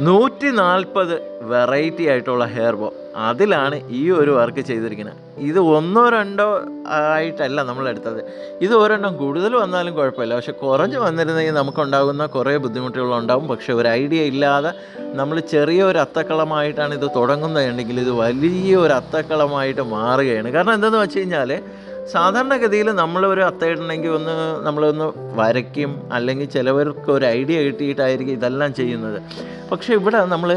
നൂറ്റി നാൽപ്പത് വെറൈറ്റി ആയിട്ടുള്ള ഹെയർ ബോ അതിലാണ് ഈ ഒരു വർക്ക് ചെയ്തിരിക്കുന്നത്. ഇത് ഒന്നോ രണ്ടോ ആയിട്ടല്ല നമ്മൾ എടുത്തത്. ഇത് ഒരെണ്ണം കൂടുതൽ വന്നാലും കുഴപ്പമില്ല. പക്ഷെ കുറഞ്ഞ് വന്നിരുന്നെങ്കിൽ നമുക്കുണ്ടാകുന്ന കുറേ ബുദ്ധിമുട്ടുകളുണ്ടാകും പക്ഷെ ഒരു ഐഡിയ ഇല്ലാതെ നമ്മൾ ചെറിയ ഒരു അത്തക്കളമായിട്ടാണ് ഇത് തുടങ്ങുന്നതെങ്കിൽ ഇത് വലിയ ഒരു അത്തക്കളമായിട്ട് മാറുകയാണ്. കാരണം എന്തെന്ന് വെച്ച് കഴിഞ്ഞാൽ സാധാരണഗതിയിൽ നമ്മൾ ഒരു അത്തയിടണമെങ്കിൽ ഒന്ന് നമ്മളൊന്ന് വരയ്ക്കും അല്ലെങ്കിൽ ചിലവർക്ക് ഒരു ഐഡിയ കിട്ടിയിട്ടായിരിക്കും ഇതെല്ലാം ചെയ്യുന്നത്. പക്ഷേ ഇവിടെ നമ്മൾ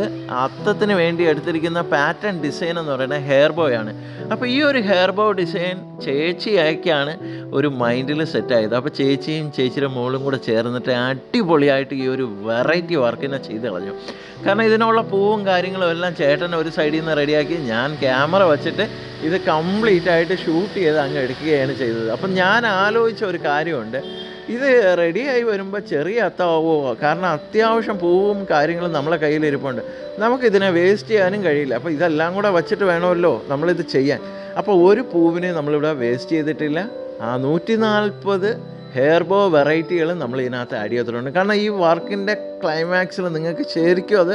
അത്തത്തിന് വേണ്ടി എടുത്തിരിക്കുന്ന പാറ്റേൺ ഡിസൈൻ എന്ന് പറയുന്നത് ഹെയർ ബോയ് ആണ്. അപ്പോൾ ഈ ഒരു ഹെയർ ബോ ഡിസൈൻ ചേച്ചി ചേച്ചിയായിക്കാണ് ഒരു മൈൻഡിൽ സെറ്റായത്. അപ്പോൾ ചേച്ചിയും ചേച്ചിയുടെ മോളും കൂടെ ചേർന്നിട്ട് അടിപൊളിയായിട്ട് ഈ ഒരു വെറൈറ്റി വർക്കിനെ ചെയ്ത് കളഞ്ഞു. കാരണം ഇതിനുള്ള പൂവും കാര്യങ്ങളും എല്ലാം ചേട്ടൻ ഒരു സൈഡിൽ നിന്ന് റെഡിയാക്കി ഞാൻ ക്യാമറ വെച്ചിട്ട് ഇത് കംപ്ലീറ്റ് ആയിട്ട് ഷൂട്ട് ചെയ്ത് അങ്ങ് എടുക്കുകയാണ് ചെയ്തത്. അപ്പം ഞാൻ ആലോചിച്ച ഒരു കാര്യമുണ്ട്. ഇത് റെഡിയായി വരുമ്പോൾ ചെറിയ അത്താവോ കാരണം അത്യാവശ്യം പൂവും കാര്യങ്ങളും നമ്മളെ കയ്യിലിരിപ്പുണ്ട് നമുക്കിതിനെ വേസ്റ്റ് ചെയ്യാനും കഴിയില്ല. അപ്പോൾ ഇതെല്ലാം കൂടെ വച്ചിട്ട് വേണമല്ലോ നമ്മളിത് ചെയ്യാൻ. അപ്പോൾ ഒരു പൂവിനെ നമ്മളിവിടെ വേസ്റ്റ് ചെയ്തിട്ടില്ല. ആ നൂറ്റി നാൽപ്പത് ഹെയർബോ വെറൈറ്റികൾ നമ്മൾ ഇതിനകത്ത് ആഡ് ചെയ്തിട്ടുണ്ട്. കാരണം ഈ വർക്കിന്റെ ക്ലൈമാക്സിൽ നിങ്ങൾക്ക് ശരിക്കും അത്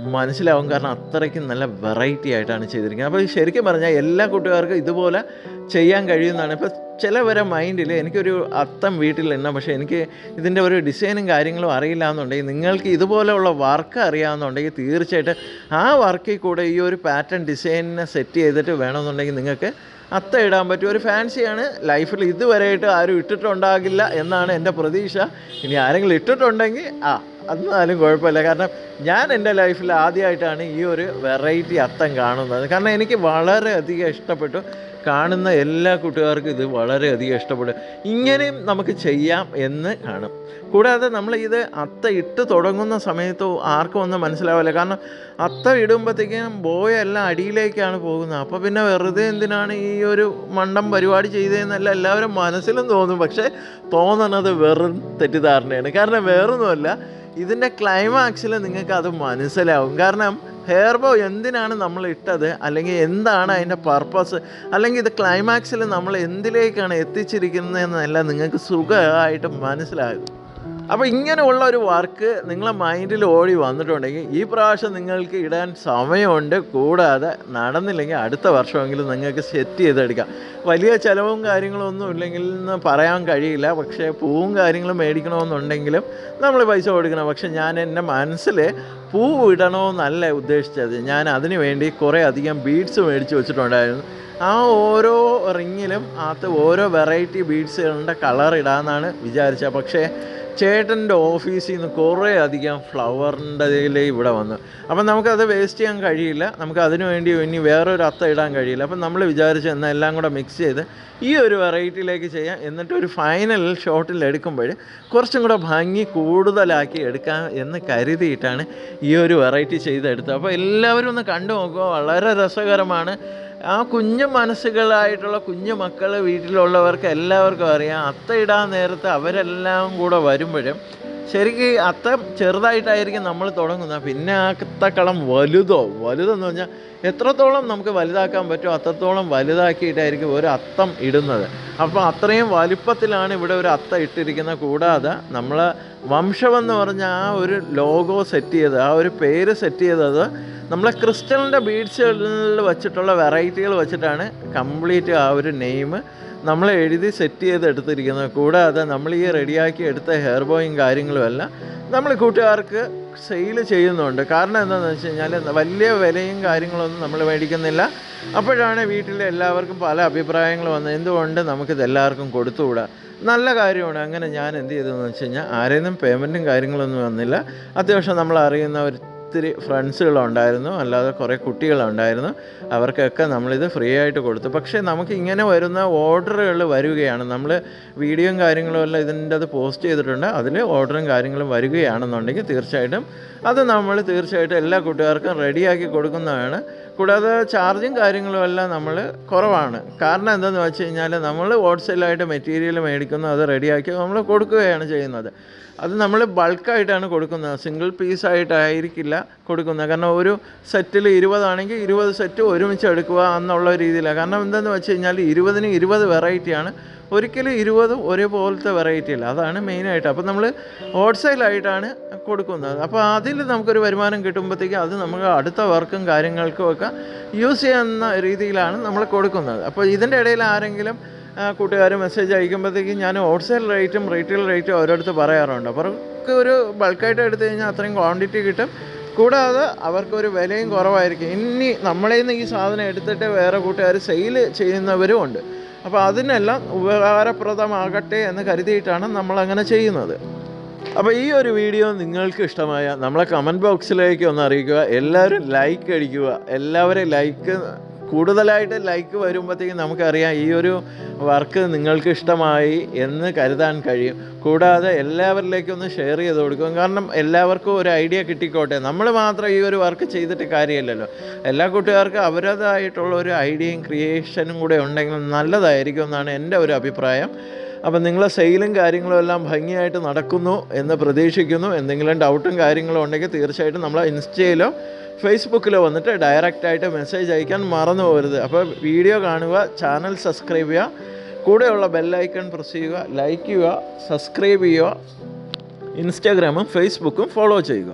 മനസ്സിലാവും. കാരണം അത്രയ്ക്കും നല്ല വെറൈറ്റി ആയിട്ടാണ് ചെയ്തിരിക്കുന്നത്. അപ്പോൾ ശരിക്കും പറഞ്ഞാൽ എല്ലാ കൂട്ടുകാർക്കും ഇതുപോലെ ചെയ്യാൻ കഴിയുന്നതാണ്. ഇപ്പോൾ ചിലവരെ മൈൻഡിൽ എനിക്കൊരു അത്തം വീട്ടിലുണ്ട് പക്ഷേ എനിക്ക് ഇതിന്റെ ഒരു ഡിസൈനും കാര്യങ്ങളും അറിയില്ല എന്നുണ്ടെങ്കിൽ നിങ്ങൾക്ക് ഇതുപോലെയുള്ള വർക്ക് അറിയാമെന്നുണ്ടെങ്കിൽ തീർച്ചയായിട്ടും ആ വർക്കിൽ കൂടെ ഈ ഒരു പാറ്റേൺ ഡിസൈനിനെ സെറ്റ് ചെയ്തിട്ട് വേണമെന്നുണ്ടെങ്കിൽ നിങ്ങൾക്ക് അത്ത ഇടാൻ പറ്റും. ഒരു ഫാൻസിയാണ് ലൈഫിൽ ഇതുവരെയായിട്ട് ആരും ഇട്ടിട്ടുണ്ടാകില്ല എന്നാണ് എന്റെ പ്രതീക്ഷ. ഇനി ആരെങ്കിലും ഇട്ടിട്ടുണ്ടെങ്കിൽ ആ എന്നാലും കുഴപ്പമില്ല. കാരണം ഞാൻ എന്റെ ലൈഫിൽ ആദ്യമായിട്ടാണ് ഈ ഒരു വെറൈറ്റി അത്തം കാണുന്നത്. കാരണം എനിക്ക് വളരെയധികം ഇഷ്ടപ്പെട്ടു. കാണുന്ന എല്ലാ കൂട്ടുകാർക്കും ഇത് വളരെയധികം ഇഷ്ടപ്പെടും ഇങ്ങനെയും നമുക്ക് ചെയ്യാം എന്ന് കാണും. കൂടാതെ നമ്മൾ ഇത് അത്ത ഇട്ട് തുടങ്ങുന്ന സമയത്ത് ആർക്കും ഒന്നും മനസ്സിലാവില്ല. കാരണം അത്ത ഇടുമ്പോഴത്തേക്കും ബോയ എല്ലാം അടിയിലേക്കാണ് പോകുന്നത്. അപ്പോൾ പിന്നെ വെറുതെ എന്തിനാണ് ഈ ഒരു മണ്ടം പരിപാടി ചെയ്തതെന്നല്ല എല്ലാവരും മനസ്സിലും തോന്നും. പക്ഷേ തോന്നണത് വെറും തെറ്റിദ്ധാരണയാണ്. കാരണം വേറൊന്നുമല്ല ഇതിന്റെ ക്ലൈമാക്സിൽ നിങ്ങൾക്ക് അത് മനസ്സിലാവും. കാരണം ഹെയർ ബോ എന്തിനാണ് നമ്മൾ ഇട്ടത്? അല്ലെങ്കിൽ എന്താണ് അതിന്റെ പർപ്പസ് അല്ലെങ്കിൽ ഇത് ക്ലൈമാക്സിൽ നമ്മൾ എന്തിലേക്കാണ് എത്തിച്ചിരിക്കുന്നതെന്നെല്ലാം നിങ്ങൾക്ക് സുഖമായിട്ട് മനസ്സിലാകും. അപ്പോൾ ഇങ്ങനെയുള്ള ഒരു വർക്ക് നിങ്ങളെ മൈൻഡിൽ ഓടി വന്നിട്ടുണ്ടെങ്കിൽ ഈ പ്രാവശ്യം നിങ്ങൾക്ക് ഇടാൻ സമയമുണ്ട്. കൂടാതെ നടന്നില്ലെങ്കിൽ അടുത്ത വർഷമെങ്കിലും നിങ്ങൾക്ക് സെറ്റ് ചെയ്തെടുക്കാം. വലിയ ചിലവും കാര്യങ്ങളും ഒന്നും ഇല്ലെങ്കിൽ എന്ന് പറയാൻ കഴിയില്ല. പക്ഷേ പൂവും കാര്യങ്ങളും മേടിക്കണമെന്നുണ്ടെങ്കിലും നമ്മൾ പൈസ കൊടുക്കണം. പക്ഷേ ഞാൻ എന്റെ മനസ്സിൽ പൂ ഇടണമെന്നല്ല ഉദ്ദേശിച്ചത്. ഞാൻ അതിന് വേണ്ടി കുറേ അധികം ബീഡ്സ് മേടിച്ച് വെച്ചിട്ടുണ്ടായിരുന്നു. ആ ഓരോ റിങ്ങിലും അകത്ത് ഓരോ വെറൈറ്റി ബീഡ്സുകളുടെ കളർ ഇടാമെന്നാണ് വിചാരിച്ചത്. പക്ഷേ ചേട്ടന്റെ ഓഫീസിൽ നിന്ന് കുറേ അധികം ഫ്ലവറിന്റെ ഇവിടെ വന്നു. അപ്പം നമുക്കത് വേസ്റ്റ് ചെയ്യാൻ കഴിയില്ല. നമുക്ക് അതിനു വേണ്ടി ഇനി വേറൊരു അത്ത ഇടാൻ കഴിയില്ല. അപ്പം നമ്മൾ വിചാരിച്ചു എന്നാൽ എല്ലാം കൂടെ മിക്സ് ചെയ്ത് ഈ ഒരു വെറൈറ്റിയിലേക്ക് ചെയ്യാം. എന്നിട്ട് ഒരു ഫൈനൽ ഷോട്ടിൽ എടുക്കുമ്പോൾ കുറച്ചും കൂടെ ഭംഗി കൂടുതലാക്കി എടുക്കാം എന്ന് കരുതിയിട്ടാണ് ഈ ഒരു വെറൈറ്റി ചെയ്തെടുത്തത്. അപ്പോൾ എല്ലാവരും ഒന്ന് കണ്ടു നോക്കുക. വളരെ രസകരമാണ്. ആ കുഞ്ഞു മനസ്സുകളായിട്ടുള്ള കുഞ്ഞു മക്കൾ വീട്ടിലുള്ളവർക്ക് എല്ലാവർക്കും അറിയാം. അത്തയിടാൻ നേരത്ത് അവരെല്ലാം കൂടെ വരുമ്പോഴും ശരിക്ക് അത്ത ചെറുതായിട്ടായിരിക്കും നമ്മൾ തുടങ്ങുന്നത്. പിന്നെ ആ അത്തക്കളം വലുതോ? വലുതെന്ന് പറഞ്ഞാൽ എത്രത്തോളം നമുക്ക് വലുതാക്കാൻ പറ്റുമോ അത്രത്തോളം വലുതാക്കിയിട്ടായിരിക്കും ഒരു അത്തം ഇടുന്നത്. അപ്പോൾ അത്രയും വലിപ്പത്തിലാണ് ഇവിടെ ഒരു അത്ത ഇട്ടിരിക്കുന്നത് കൂടാതെ നമ്മൾ വംശമെന്ന് പറഞ്ഞ ആ ഒരു ലോഗോ സെറ്റ് ചെയ്ത് ആ ഒരു പേര് സെറ്റ് ചെയ്തത് നമ്മളെ ക്രിസ്റ്റലിന്റെ ബീഡ്സുകളിൽ വെച്ചിട്ടുള്ള വെറൈറ്റികൾ വെച്ചിട്ടാണ് കംപ്ലീറ്റ് ആ ഒരു നെയിം നമ്മൾ എഴുതി സെറ്റ് ചെയ്ത് എടുത്തിരിക്കുന്നത് കൂടാതെ നമ്മൾ ഈ റെഡിയാക്കി എടുത്ത ഹെയർ ബോയും കാര്യങ്ങളും എല്ലാം നമ്മൾ കൂട്ടുകാർക്ക് സെയിൽ ചെയ്യുന്നുണ്ട്. കാരണം എന്താണെന്ന് വെച്ച് കഴിഞ്ഞാൽ വലിയ വിലയും കാര്യങ്ങളൊന്നും നമ്മൾ മേടിക്കുന്നില്ല. അപ്പോഴാണ് വീട്ടിലെ എല്ലാവർക്കും പല അഭിപ്രായങ്ങൾ വന്നത്. എന്തുകൊണ്ട് നമുക്കിത് എല്ലാവർക്കും കൊടുത്തുകൂടാ? നല്ല കാര്യമാണ്. അങ്ങനെ ഞാൻ എന്ത് ചെയ്തതെന്ന് വെച്ച് കഴിഞ്ഞാൽ ആരെയും പേയ്മെന്റും കാര്യങ്ങളൊന്നും വന്നില്ല. അത്യാവശ്യം നമ്മൾ അറിയുന്ന ഒരു ഒത്തിരി ഫ്രണ്ട്സുകളുണ്ടായിരുന്നു അല്ലാതെ കുറേ കുട്ടികളുണ്ടായിരുന്നു. അവർക്കൊക്കെ നമ്മളിത് ഫ്രീ ആയിട്ട് കൊടുത്തു. പക്ഷേ നമുക്ക് ഇങ്ങനെ വരുന്ന ഓർഡറുകൾ വരികയാണ്. നമ്മൾ വീഡിയോയും കാര്യങ്ങളും എല്ലാം ഇതിന്റെ അത് പോസ്റ്റ് ചെയ്തിട്ടുണ്ട്. അതിൽ ഓർഡറും കാര്യങ്ങളും വരികയാണെന്നുണ്ടെങ്കിൽ തീർച്ചയായിട്ടും അത് നമ്മൾ തീർച്ചയായിട്ടും എല്ലാ കൂട്ടുകാർക്കും റെഡിയാക്കി കൊടുക്കുന്നതാണ്. കൂടാതെ ചാർജും കാര്യങ്ങളും എല്ലാം നമ്മൾ കുറവാണ്. കാരണം എന്താണെന്ന് വെച്ച് കഴിഞ്ഞാൽ നമ്മൾ ഹോൾസെയിലായിട്ട് മെറ്റീരിയൽ മേടിക്കുന്നു അത് റെഡിയാക്കി നമ്മൾ കൊടുക്കുകയാണ് ചെയ്യുന്നത്. അത് നമ്മൾ ബൾക്കായിട്ടാണ് കൊടുക്കുന്നത്. സിംഗിൾ പീസായിട്ടായിരിക്കില്ല കൊടുക്കുന്നത്. കാരണം ഒരു സെറ്റിൽ ഇരുപതാണെങ്കിൽ ഇരുപത് സെറ്റ് ഒരുമിച്ച് എടുക്കുക എന്നുള്ള രീതിയിലാണ് കാരണം എന്താണെന്ന് വെച്ച് കഴിഞ്ഞാൽ ഇരുപതിന് ഇരുപത് വെറൈറ്റിയാണ് ഒരിക്കലും ഇരുപതും ഒരേപോലത്തെ വെറൈറ്റി അല്ല. അതാണ് മെയിനായിട്ട് അപ്പോൾ നമ്മൾ ഹോൾസെയിലായിട്ടാണ് കൊടുക്കുന്നത്. അപ്പോൾ അതിൽ നമുക്കൊരു വരുമാനം കിട്ടുമ്പോഴത്തേക്കും അത് നമുക്ക് അടുത്ത വർക്കും കാര്യങ്ങൾക്കും ഒക്കെ യൂസ് ചെയ്യുന്ന രീതിയിലാണ് നമ്മൾ കൊടുക്കുന്നത്. അപ്പോൾ ഇതിന്റെ ഇടയിൽ ആരെങ്കിലും കൂട്ടുകാർ മെസ്സേജ് അയക്കുമ്പോഴത്തേക്കും ഞാൻ ഹോൾസെയിൽ റേറ്റും റീറ്റെയിൽ റേറ്റും ഓരോരുത്തർ പറയാറുണ്ട്. അപ്പോൾ അവർക്ക് ഒരു ബൾക്കായിട്ട് എടുത്തു കഴിഞ്ഞാൽ അത്രയും ക്വാണ്ടിറ്റി കിട്ടും. കൂടാതെ അവർക്കൊരു വിലയും കുറവായിരിക്കും. ഇനി നമ്മളേന്ന് ഈ സാധനം എടുത്തിട്ട് വേറെ കൂട്ടുകാർ സെയിൽ ചെയ്യുന്നവരും ഉണ്ട്. അപ്പോൾ അതിനെല്ലാം ഉപകാരപ്രദമാകട്ടെ എന്ന് കരുതിയിട്ടാണ് നമ്മളങ്ങനെ ചെയ്യുന്നത്. അപ്പോൾ ഈ ഒരു വീഡിയോ നിങ്ങൾക്ക് ഇഷ്ടമായ നമ്മളെ കമന്റ് ബോക്സിലേക്ക് ഒന്ന് അറിയിക്കുക. എല്ലാവരും ലൈക്ക് അടിക്കുക. എല്ലാവരെയും ലൈക്ക് കൂടുതലായിട്ട് ലൈക്ക് വരുമ്പോഴത്തേക്കും നമുക്കറിയാം ഈ ഒരു വർക്ക് നിങ്ങൾക്ക് ഇഷ്ടമായി എന്ന് കരുതാൻ കഴിയും. കൂടാതെ എല്ലാവരിലേക്കും ഒന്ന് ഷെയർ ചെയ്ത് കൊടുക്കും. കാരണം എല്ലാവർക്കും ഒരു ഐഡിയ കിട്ടിക്കോട്ടെ. നമ്മൾ മാത്രം ഈ ഒരു വർക്ക് ചെയ്തിട്ട് കാര്യമില്ലല്ലോ. എല്ലാ കൂട്ടുകാർക്കും അവരതായിട്ടുള്ള ഒരു ഐഡിയയും ക്രിയേഷനും കൂടെ ഉണ്ടെങ്കിൽ നല്ലതായിരിക്കും എന്നാണ് എന്റെ ഒരു അഭിപ്രായം. അപ്പം നിങ്ങളെ സെയിലും കാര്യങ്ങളും എല്ലാം ഭംഗിയായിട്ട് നടക്കുന്നു എന്ന് പ്രതീക്ഷിക്കുന്നു. എന്തെങ്കിലും ഡൗട്ടും കാര്യങ്ങളും ഉണ്ടെങ്കിൽ തീർച്ചയായിട്ടും നമ്മളെ ഇൻസ്റ്റയിലോ ഫേസ്ബുക്കിലോ വന്നിട്ട് ഡയറക്റ്റായിട്ട് മെസ്സേജ് അയക്കാൻ മറന്നു പോകരുത്. അപ്പോൾ വീഡിയോ കാണുക ചാനൽ സബ്സ്ക്രൈബ് ചെയ്യുക കൂടെയുള്ള ബെല്ലൈക്കൺ പ്രസ് ചെയ്യുക ലൈക്ക് ചെയ്യുക സബ്സ്ക്രൈബ് ചെയ്യുക ഇൻസ്റ്റാഗ്രാമും ഫേസ്ബുക്കും ഫോളോ ചെയ്യുക.